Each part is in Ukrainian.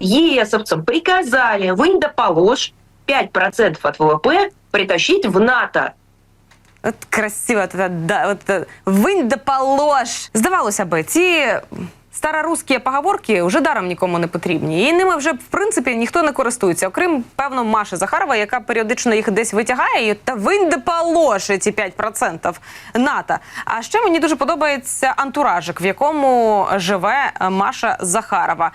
ЕСовцам приказали, вынь да положь 5% от ВВП притащить в НАТО. От красиво, от, от, от, е, винь да полож. Здавалося би, ці старорусські поговорки вже даром нікому не потрібні. І ними вже в принципі ніхто не користується, окрім певно Маші Захарова, яка періодично їх десь витягає. І та винь да полож ці 5% НАТО. А ще мені дуже подобається антуражик, в якому живе Маша Захарова.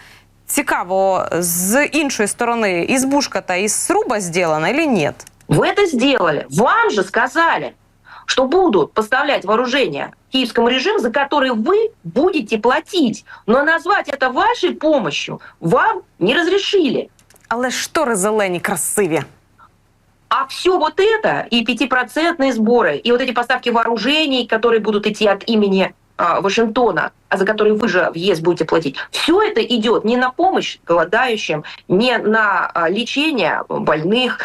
Цікаво, з іншої сторони, ізбушка та із сруба зроблена, чи ні? Вы это сделали. Вам же сказали, что будут поставлять вооружение киевскому режиму, за который вы будете платить. Но назвать это вашей помощью вам не разрешили. Але ж штори зелені, красиві. А все вот это, и пятипроцентные сборы, и вот эти поставки вооружений, которые будут идти от имени а, Вашингтона, а за которые вы же в ЕС будете платить, все это идет не на помощь голодающим, не на а, лечение больных,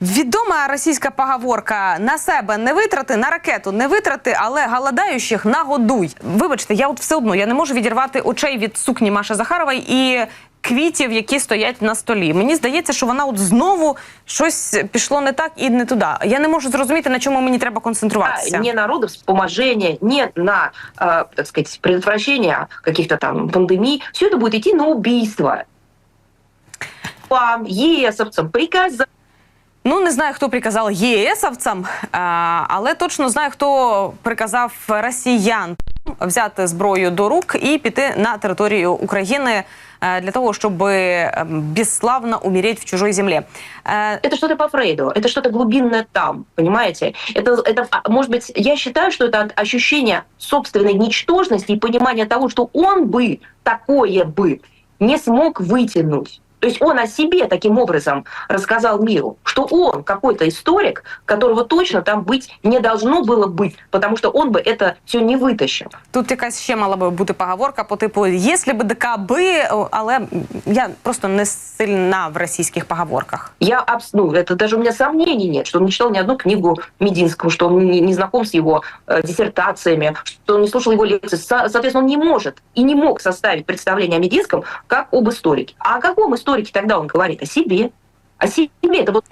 Відома російська поговорка на себе не витрати, на ракету не витрати, але голодаючих нагодуй. Вибачте, я от все одно я не можу відірвати очей від сукні Маші Захарової і квітів, які стоять на столі. Мені здається, що вона от знову щось пішло не так і не туди. Я не можу зрозуміти, на чому мені треба концентруватися. Не на родовспоможение, не на, так сказать, предотвращення каких-то там пандемій. Все це буде йти на убійство. Вам, єсовцям, приказать Ну не знаю, хто приказав ЄСовцям, а, але точно знаю, хто приказав росіян взяти зброю до рук і піти на територію України е, для того, щоб е, безславно умереть в чужой землі. Е, Это что-то по Фрейду, это что-то глубинное там, понимаете? Это, это, а, может быть, я считаю, что это от ощущения собственной ничтожности и понимания того, что он бы такое бы не смог вытянуть. То есть он о себе таким образом рассказал миру, что он какой-то историк, которого точно там быть не должно было быть, потому что он бы это все не вытащил. Тут якась ще мала би бути поговорка по типу «Якщо би ДКБ», але я просто не сильна в російських поговорках. Я, абс- ну, это даже у меня сомнений нет, что он не читал ни одну книгу Мединского, что он не, не знаком с его э, диссертациями, что он не слушал его лекции. Со- соответственно, он не может и не мог составить представление о Мединском как об историке. А о каком историке тогда он говорит? О себе. О себе. Это вот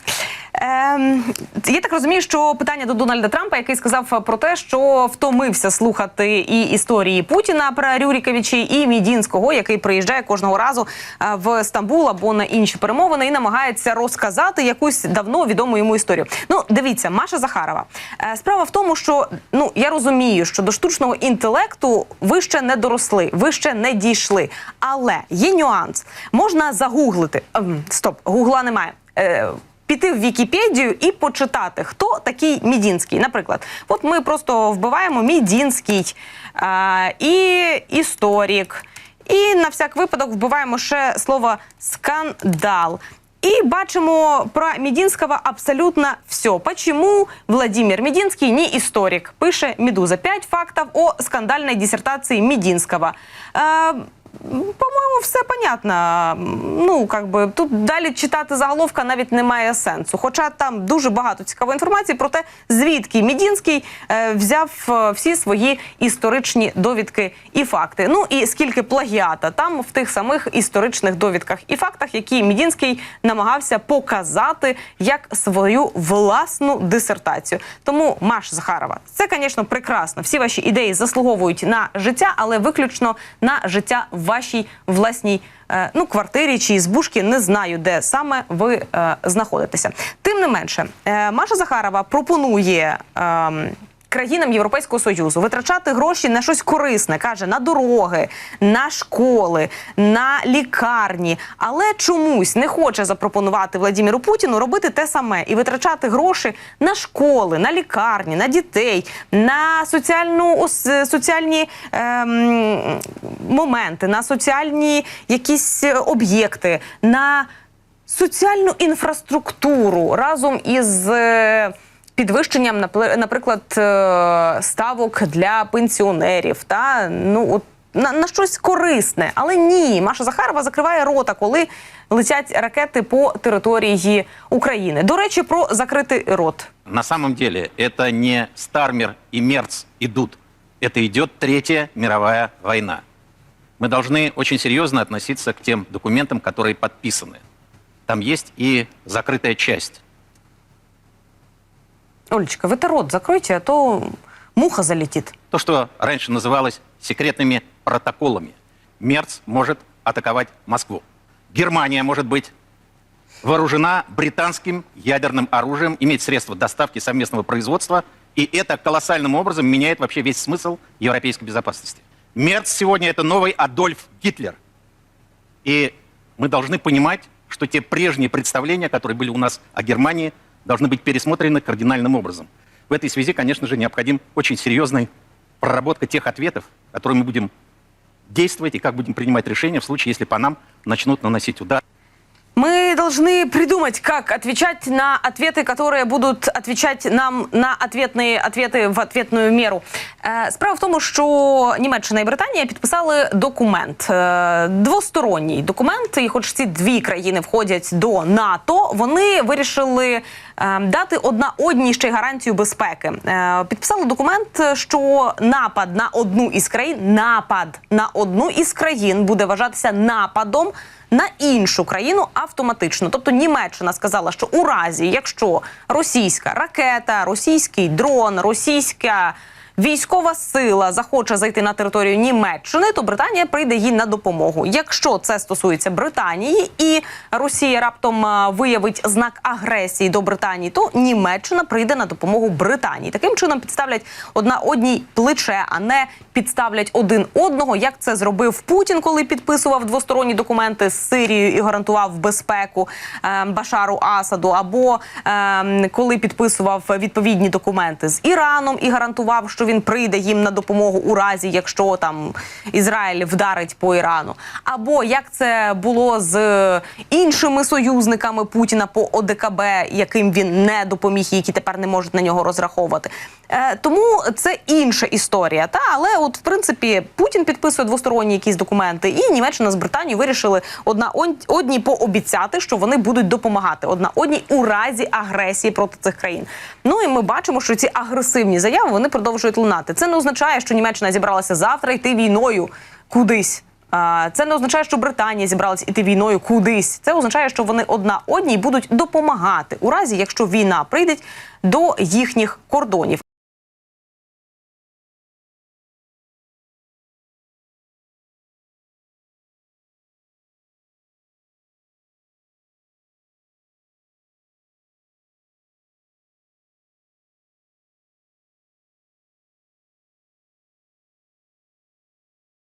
Ем, я так розумію, що питання до Дональда Трампа, який сказав про те, що втомився слухати і історії Путіна про Рюріковичі, і Мідінського, який приїжджає кожного разу е, в Стамбул або на інші перемовини і намагається розказати якусь давно відому йому історію. Ну, дивіться, Маша Захарова. Е, Справа в тому, що ну я розумію, що до штучного інтелекту ви ще не доросли, ви ще не дійшли. Але є нюанс. Можна загуглити. Ем, Стоп, гугла немає. Е, піти в Вікіпедію і почитати, хто такий Мідінський. Наприклад, от ми просто вбиваємо Мідінський а, і історик. І на всяк випадок вбиваємо ще слово скандал. І бачимо про Мединского абсолютно все. Почему Владимир Мединский не историк? Пише Медуза. Пять фактов о скандальной диссертации Мединского. Е, по-моєму, все понятно. Ну, как би, тут далі читати заголовка навіть немає сенсу. Хоча там дуже багато цікавої інформації про те, звідки Мідінський е, взяв е, всі свої історичні довідки і факти. Ну і скільки плагіата там в тих самих історичних довідках і фактах, які Мідінський намагався показати як свою власну дисертацію. Тому Маш Захарова, це, звісно, прекрасно. Всі ваші ідеї заслуговують на життя, але виключно на життя вашій власній е, ну, квартирі чи збушки. Не знаю, де саме ви е, знаходитеся. Тим не менше, е, Маша Захарова пропонує. ем, Країнам Європейського союзу витрачати гроші на щось корисне, каже на дороги, на школи, на лікарні, але чомусь не хоче запропонувати Владимиру Путіну робити те саме і витрачати гроші на школи, на лікарні, на дітей, на соціальну соціальні ем, моменти, на соціальні якісь об'єкти, на соціальну інфраструктуру разом із. е, Підвищенням, напли- наприклад, е, ставок для пенсіонерів, та ну от на, на щось корисне. Але ні, Маша Захарова закриває рота, коли летять ракети по території України. До речі, про закритий рот. На самом деле это не Стармер и Мерц идут. Это идет Третья мировая война. мы должны очень серьезно относиться к тем документам, которые подписаны. Там есть и закрытая часть. Олечка, ви-то рот закройте, а то муха залетит. То, что раньше называлось секретными протоколами. Мерц может атаковать Москву. Германия может быть вооружена британским ядерным оружием, иметь средства доставки совместного производства, и это колоссальным образом меняет вообще весь смысл европейской безопасности. Мерц сегодня это новый Адольф Гитлер. И мы должны понимать, что те прежние представления, которые были у нас о Германии, должны быть пересмотрены кардинальным образом. В этой связи, конечно же, необходим очень серьезный проработка тех ответов, которые мы будем действовать и как будем принимать решения в случае, если по нам начнут наносить удар. Мы должны придумать, как отвечать на ответы, которые будут отвечать нам на ответные ответи в ответную меру. Е, Справа в тому, що Німеччина і Британія підписали документ, е, двосторонній документ. І хоч ці дві країни входять до НАТО, вони вирішили е, дати одна одній ще й гарантію безпеки. Е, Підписали документ, що напад на одну із країн, напад на одну із країн буде вважатися нападом на іншу країну автоматично. Тобто Німеччина сказала, що у разі, якщо російська ракета, російський дрон, російська військова сила захоче зайти на територію Німеччини, то Британія прийде їй на допомогу. Якщо це стосується Британії і Росія раптом виявить знак агресії до Британії, то Німеччина прийде на допомогу Британії. Таким чином підставлять одна одній плече, а не підставлять один одного, як це зробив Путін, коли підписував двосторонні документи з Сирією і гарантував безпеку е, Башару Асаду, або е, коли підписував відповідні документи з Іраном і гарантував, що він прийде їм на допомогу у разі, якщо там Ізраїль вдарить по Ірану, або як це було з іншими союзниками Путіна по ОДКБ, яким він не допоміг, які тепер не можуть на нього розраховувати. Е, тому це інша історія. Та але, от в принципі, Путін підписує двосторонні якісь документи, і Німеччина з Британією вирішили одна одній пообіцяти, що вони будуть допомагати одна одній у разі агресії проти цих країн. Ну і ми бачимо, що ці агресивні заяви вони продовжують лунати. Це не означає, що Німеччина зібралася завтра йти війною кудись. Це не означає, що Британія зібралась іти війною кудись. Це означає, що вони одна одній будуть допомагати у разі, якщо війна прийде до їхніх кордонів.